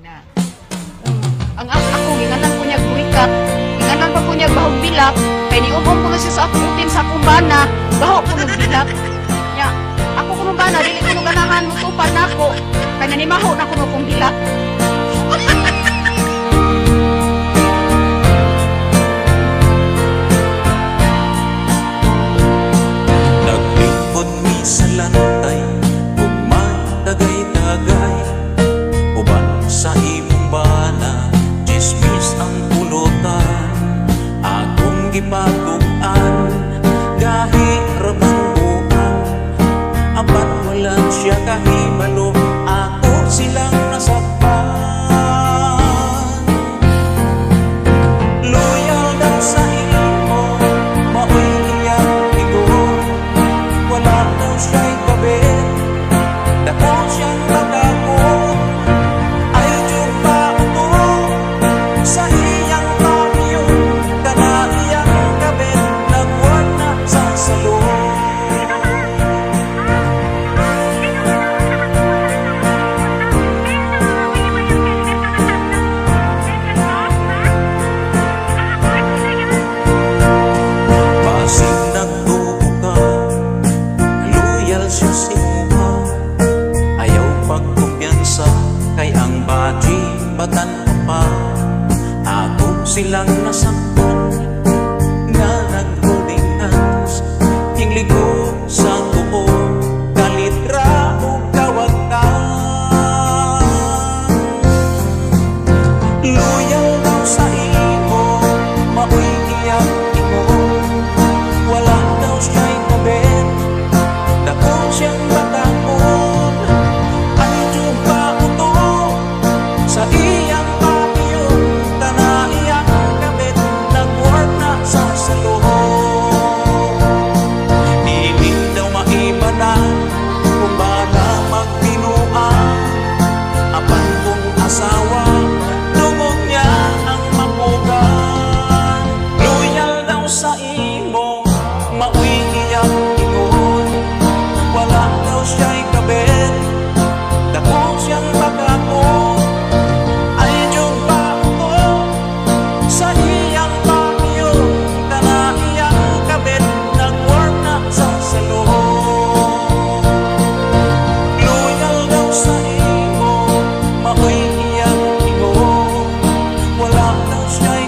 na. Um, ang ako, ginganan ko niya kurikat, ginganan pa ko niya bahog bilak, kay niumom ko na siya sa akutin sa kumbana, baho ko ng bilak. Nya, ako kumbana, dili ko ganahan mo tupad na ako, kay nanimaho na ko no kong bilak. Naglingkod mi sa lantay Ug may tagay-tagay Uban sa imong baji batan pa. Ako silang nasaktan mauiiyak ingon Wala daw siya'y kabit. Dako siyang magako Ay Diyong pa ako? Sa iyang pakiyo Kana iyang kabit. Nag-work na sa salon. Loyal daw sa iyo Mauiiyak ingon Wala daw siya'y